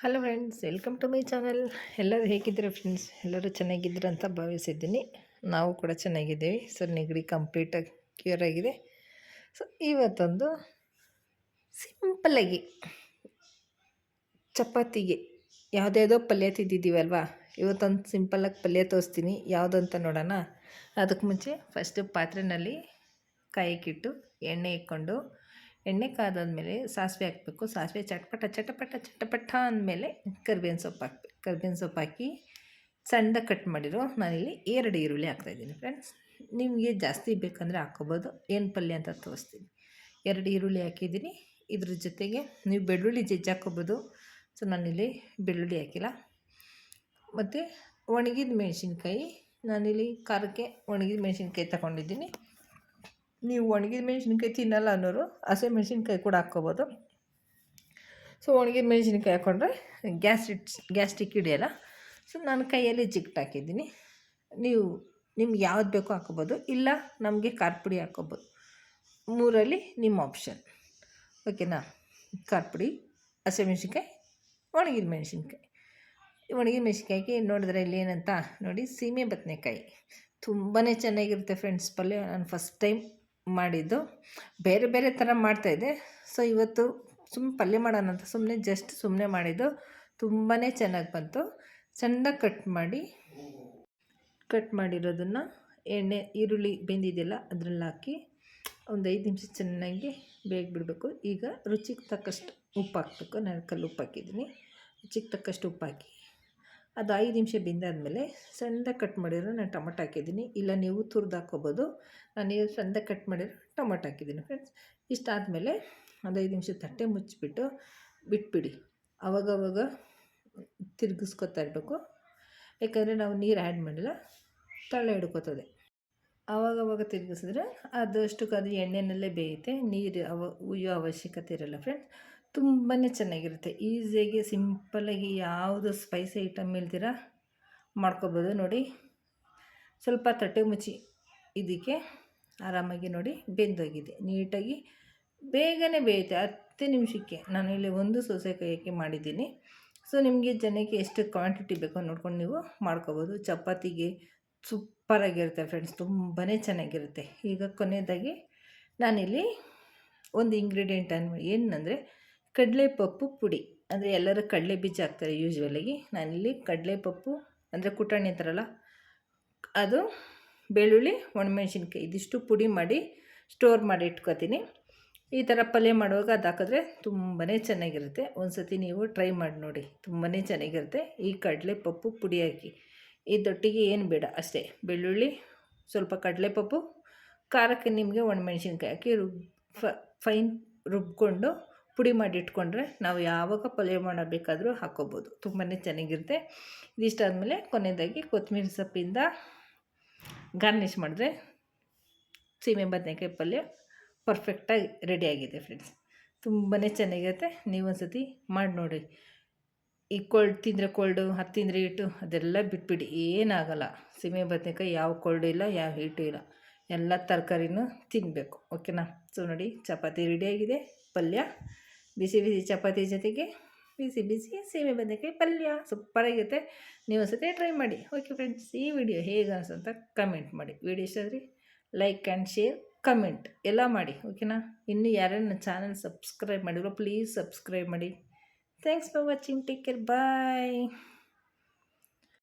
Hello friends welcome to my channel ಎಲ್ಲರೂ ಹೇಗಿದ್ದೀರಾ friends ಎಲ್ಲರೂ ಚೆನ್ನಾಗಿದ್ದೀರಾ ಅಂತ ಭಾವಿಸಿದ್ದೀನಿ. ನಾವು ಕೂಡ ಚೆನ್ನಾಗಿದ್ದೀವಿ. ಸೊ ನೆಗಡಿ ಕಂಪ್ಲೀಟಾಗಿ ಕ್ಯೂರ್ ಆಗಿದೆ. ಸೊ ಇವತ್ತೊಂದು ಸಿಂಪಲ್ಲಾಗಿ ಚಪಾತಿಗೆ ಯಾವುದ್ಯಾವುದೋ ಪಲ್ಯ ತಿದ್ದಿದ್ದೀವಲ್ವಾ ಇವತ್ತೊಂದು ಸಿಂಪಲ್ಲಾಗಿ ಪಲ್ಯ ತೋರಿಸ್ತೀನಿ. ಯಾವುದಂತ ನೋಡೋಣ. ಅದಕ್ಕೆ ಮುಂಚೆ ಫಸ್ಟು ಪಾತ್ರೆಯಲ್ಲಿ ಕಾಯಕ್ಕಿಟ್ಟು ಎಣ್ಣೆ ಇಟ್ಕೊಂಡು ಎಣ್ಣೆ ಕಾದಾದ್ಮೇಲೆ ಸಾಸಿವೆ ಹಾಕಬೇಕು. ಸಾಸಿವೆ ಚಟಪಟ ಚಟಪಟ ಚಟಪಟ ಅಂದಮೇಲೆ ಕರ್ಬೇವಿನ ಸೊಪ್ಪು ಹಾಕ್ಬೇಕು. ಕರ್ಬೇವಿನ ಸೊಪ್ಪು ಹಾಕಿ ಸಣ್ಣ ಕಟ್ ಮಾಡಿರೋ ನಾನಿಲ್ಲಿ ಎರಡು ಈರುಳ್ಳಿ ಹಾಕ್ತಾಯಿದ್ದೀನಿ ಫ್ರೆಂಡ್ಸ್ ನಿಮಗೆ ಜಾಸ್ತಿ ಬೇಕಂದರೆ ಹಾಕೋಬೋದು ಏನು ಪಲ್ಯ ಅಂತ ತೋರಿಸ್ತೀನಿ. ಎರಡು ಈರುಳ್ಳಿ ಹಾಕಿದ್ದೀನಿ. ಇದ್ರ ಜೊತೆಗೆ ನೀವು ಬೆಳ್ಳುಳ್ಳಿ ಜಜ್ಜಿ ಹಾಕೋಬೋದು ಸೊ, ನಾನಿಲ್ಲಿ ಬೆಳ್ಳುಳ್ಳಿ ಹಾಕಿಲ್ಲ. ಮತ್ತು ಒಣಗಿದ ಮೆಣಸಿನ್ಕಾಯಿ, ನಾನಿಲ್ಲಿ ಖಾರಕ್ಕೆ ಒಣಗಿದ ಮೆಣಸಿನ್ಕಾಯಿ ತಗೊಂಡಿದ್ದೀನಿ. ನೀವು ಒಣಗಿದ ಮೆಣಸಿನ್ಕಾಯಿ ತಿನ್ನಲ್ಲ ಅನ್ನೋರು ಹಸಿ ಮೆಣಸಿನ್ಕಾಯಿ ಕೂಡ ಹಾಕ್ಕೋಬೋದು. ಸೊ ಒಣಗಿದ ಮೆಣಸಿನ್ಕಾಯಿ ಹಾಕ್ಕೊಂಡ್ರೆ ಗ್ಯಾಸ್ಟ್ರಿಕ್ ಗ್ಯಾಸ್ಟ್ರಿಕ್ ಹಿಡಿಯಲ್ಲ. ಸೊ ನಾನು ಕೈಯಲ್ಲಿ ಜಿಗ್ಟ್ ಹಾಕಿದ್ದೀನಿ. ನೀವು, ನಿಮ್ಗೆ ಯಾವ್ದು ಬೇಕೋ ಹಾಕ್ಕೋಬೋದು. ಇಲ್ಲ, ನಮಗೆ ಖಾರ ಪುಡಿ ಹಾಕ್ಕೋಬೋದು. ಮೂರಲ್ಲಿ ನಿಮ್ಮ ಆಪ್ಷನ್ ಓಕೆನಾ ಖಾರ ಪುಡಿ ಹಸಿಮೆಣ್ಸಿನ್ಕಾಯಿ ಒಣಗಿದ ಮೆಣಸಿನ್ಕಾಯಿ. ಒಣಗಿದ ಮೆಣಸಿನ್ಕಾಯಿಗೆ ನೋಡಿದ್ರೆ ಇಲ್ಲಿ ಏನಂತ? ನೋಡಿ, ಸೀಮೆ ಬದನೆಕಾಯಿ. ತುಂಬಾ ಚೆನ್ನಾಗಿರುತ್ತೆ ಫ್ರೆಂಡ್ಸ್ ಪಲ್ಯ. ನಾನು ಫಸ್ಟ್ ಟೈಮ್ ಮಾಡಿದ್ದು. ಬೇರೆ ಬೇರೆ ಥರ ಮಾಡ್ತಾಯಿದ್ದೆ ಸೊ ಇವತ್ತು ಸುಮ್ಮನೆ ಪಲ್ಯ ಮಾಡೋಣ ಅಂತ ಸುಮ್ಮನೆ ಜಸ್ಟ್ ಸುಮ್ಮನೆ ಮಾಡಿದ್ದು. ತುಂಬಾ ಚೆನ್ನಾಗಿ ಬಂತು. ಚೆಂದಾಗಿ ಕಟ್ ಮಾಡಿ ಕಟ್ ಮಾಡಿರೋದನ್ನು ಎಣ್ಣೆ, ಈರುಳ್ಳಿ ಬೆಂದಿದೆಯಲ್ಲ ಅದರಲ್ಲಿ ಹಾಕಿ ಒಂದು ಐದು ನಿಮಿಷ ಚೆನ್ನಾಗಿ ಬೇಗ ಬಿಡಬೇಕು. ಈಗ ರುಚಿಗೆ ತಕ್ಕಷ್ಟು ಉಪ್ಪು ಹಾಕ್ಬೇಕು. ನಾನು ಕಲ್ಲು ಉಪ್ಪು ಹಾಕಿದ್ದೀನಿ. ರುಚಿಗೆ ತಕ್ಕಷ್ಟು ಉಪ್ಪು ಹಾಕಿ. ಅದು ಐದು ನಿಮಿಷ ಬೆಂದಾದಮೇಲೆ ಸಣ್ಣದಾಗಿ ಕಟ್ ಮಾಡಿರೋ ನಾನು ಟೊಮಟೊ ಹಾಕಿದ್ದೀನಿ. ಇಲ್ಲ, ನೀವು ತುರ್ದು ಹಾಕ್ಕೋಬೋದು. ನಾನು ನೀವು ಸಣ್ಣ ಕಟ್ ಮಾಡಿರೋ ಟೊಮಟೊ ಹಾಕಿದ್ದೀನಿ ಫ್ರೆಂಡ್ಸ್ ಇಷ್ಟಾದಮೇಲೆ ಒಂದು ಐದು ನಿಮಿಷ ತಟ್ಟೆ ಮುಚ್ಚಿಬಿಟ್ಟು ಬಿಟ್ಬಿಡಿ. ಅವಾಗವಾಗ ತಿರುಗಿಸ್ಕೊತಾ ಇರಬೇಕು. ಯಾಕಂದರೆ ನಾವು ನೀರು ಆ್ಯಡ್ ಮಾಡಿಲ್ಲ ತಳ್ಳ ಹಿಡ್ಕೋತದೆ. ಆವಾಗವಾಗ ತಿರುಗಿಸಿದ್ರೆ ಅದಷ್ಟಕ್ಕೆ ಅದು ಎಣ್ಣೆನಲ್ಲೇ ಬೇಯುತ್ತೆ. ನೀರು ಅವ ಉಯ್ಯೋ ಅವಶ್ಯಕತೆ ಇರಲ್ಲ ಫ್ರೆಂಡ್ಸ್ ತುಂಬಾ ಚೆನ್ನಾಗಿರುತ್ತೆ. ಈಸಿಯಾಗಿ, ಸಿಂಪಲ್ಲಾಗಿ ಯಾವುದು ಸ್ಪೈಸಿ ಐಟಮ್ ಇಲ್ದಿರ ಮಾಡ್ಕೋಬೋದು. ನೋಡಿ, ಸ್ವಲ್ಪ ತಟ್ಟೆ ಮುಚ್ಚಿ ಇದಕ್ಕೆ ಆರಾಮಾಗಿ ನೋಡಿ ಬೆಂದೋಗಿದೆ. ನೀಟಾಗಿ ಬೇಗನೆ ಬೇಯುತ್ತೆ. ಹತ್ತು ನಿಮಿಷಕ್ಕೆ ನಾನು ಇಲ್ಲಿ ಒಂದು ಸೌಸೆಕಾಯಿ ಮಾಡಿದ್ದೀನಿ. ಸೊ ನಿಮಗೆ ಜನಕ್ಕೆ ಎಷ್ಟು ಕ್ವಾಂಟಿಟಿ ಬೇಕೋ ನೋಡ್ಕೊಂಡು ನೀವು ಮಾಡ್ಕೋಬೋದು. ಚಪಾತಿಗೆ ಸೂಪರಾಗಿರುತ್ತೆ ಫ್ರೆಂಡ್ಸ್ ತುಂಬಾ ಚೆನ್ನಾಗಿರುತ್ತೆ. ಈಗ ಕೊನೆಯದಾಗಿ ನಾನಿಲ್ಲಿ ಒಂದು ಇಂಗ್ರೀಡಿಯೆಂಟ್ ಅನ್ ಏನಂದರೆ ಕಡಲೆಪಪ್ಪು ಪುಡಿ. ಅಂದರೆ ಎಲ್ಲರೂ ಕಡಲೆ ಬೀಜ ಹಾಕ್ತಾರೆ ಯೂಶ್ವಲಾಗಿ ನಾನಿಲ್ಲಿ ಕಡಲೆಪಪ್ಪು, ಅಂದರೆ ಕುಟಾಣಿ ಅಂತಾರಲ್ಲ, ಅದು ಬೆಳ್ಳುಳ್ಳಿ, ಒಣಮೆಣ್ಸಿನ್ಕಾಯಿ, ಇದಿಷ್ಟು ಪುಡಿ ಮಾಡಿ ಸ್ಟೋರ್ ಮಾಡಿ ಇಟ್ಕೋತೀನಿ. ಈ ಥರ ಪಲ್ಯ ಮಾಡುವಾಗ ಅದು ಹಾಕಿದ್ರೆ ತುಂಬಾ ಚೆನ್ನಾಗಿರುತ್ತೆ. ಒಂದು ಸತಿ ನೀವು ಟ್ರೈ ಮಾಡಿ ನೋಡಿ ತುಂಬಾ ಚೆನ್ನಾಗಿರುತ್ತೆ ಈ ಕಡಲೆಪಪ್ಪು ಪುಡಿ ಹಾಕಿ. ಇದೊಟ್ಟಿಗೆ ಏನು ಬೇಡ, ಅಷ್ಟೇ. ಬೆಳ್ಳುಳ್ಳಿ, ಸ್ವಲ್ಪ ಕಡಲೆಪಪ್ಪು, ಖಾರಕ್ಕೆ ನಿಮಗೆ ಒಣಮೆಣ್ಸಿನ್ಕಾಯಿ ಹಾಕಿ ರುಬ್ ಫೈನ್ ರುಬ್ಕೊಂಡು ಪುಡಿ ಮಾಡಿ ಇಟ್ಕೊಂಡ್ರೆ ನಾವು ಯಾವಾಗ ಪಲ್ಯ ಮಾಡಬೇಕಾದರೂ ಹಾಕ್ಕೋಬೋದು. ತುಂಬಾ ಚೆನ್ನಾಗಿರುತ್ತೆ. ಇದಿಷ್ಟಾದಮೇಲೆ ಕೊನೆಯದಾಗಿ ಕೊತ್ತಂಬರಿ ಸೊಪ್ಪಿಂದ ಗಾರ್ನಿಷ್ ಮಾಡಿದ್ರೆ ಸೀಮೆ ಬದನೆಕಾಯಿ ಪಲ್ಯ ಪರ್ಫೆಕ್ಟಾಗಿ ರೆಡಿಯಾಗಿದೆ ಫ್ರೆಂಡ್ಸ್. ತುಂಬಾ ಚೆನ್ನಾಗಿರುತ್ತೆ. ನೀವು ಒಂದು ಸತಿ ಮಾಡಿ ನೋಡಿ. ಈ ಕೋಲ್ಡ್ ತಿಂದರೆ ಕೋಲ್ಡು ಹತ್ತು ತಿಂದರೆ ಹಿಟ್ಟು, ಅದೆಲ್ಲ ಬಿಟ್ಬಿಡಿ. ಏನಾಗಲ್ಲ. ಸೀಮೆ ಬದನೆಕಾಯಿ ಯಾವ ಕೋಲ್ಡು ಇಲ್ಲ, ಯಾವ ಹಿಟ್ಟು ಇಲ್ಲ. ಎಲ್ಲ ತರಕಾರಿನೂ ತಿನ್ನಬೇಕು ಓಕೆನಾ? ಸೊ ನೋಡಿ, ಚಪಾತಿ ರೆಡಿಯಾಗಿದೆ ಪಲ್ಯ ಬಿಸಿ ಬಿಸಿ ಚಪಾತಿ ಜೊತೆಗೆ ಬಿಸಿ ಬಿಸಿ ಸೀಮೆ ಬದನೆಕಾಯಿ ಪಲ್ಯ ಸೂಪರಾಗಿರುತ್ತೆ ನೀವು ಸತಿ ಟ್ರೈ ಮಾಡಿ. ಓಕೆ ಫ್ರೆಂಡ್ಸ್ ಈ ವಿಡಿಯೋ ಹೇಗೆ ಅನಿಸುತ್ತ ಕಮೆಂಟ್ ಮಾಡಿ. ವಿಡಿಯೋ ಇಷ್ಟ ಆದರೆ ಲೈಕ್ ಆ್ಯಂಡ್ ಶೇರ್ ಕಮೆಂಟ್ ಎಲ್ಲ ಮಾಡಿ. ಓಕೆನಾ ಇನ್ನು ಯಾರನ್ನ ಚಾನಲ್ ಸಬ್ಸ್ಕ್ರೈಬ್ ಮಾಡಿರೋ ಪ್ಲೀಸ್ ಸಬ್ಸ್ಕ್ರೈಬ್ ಮಾಡಿ. Thanks for watching take care bye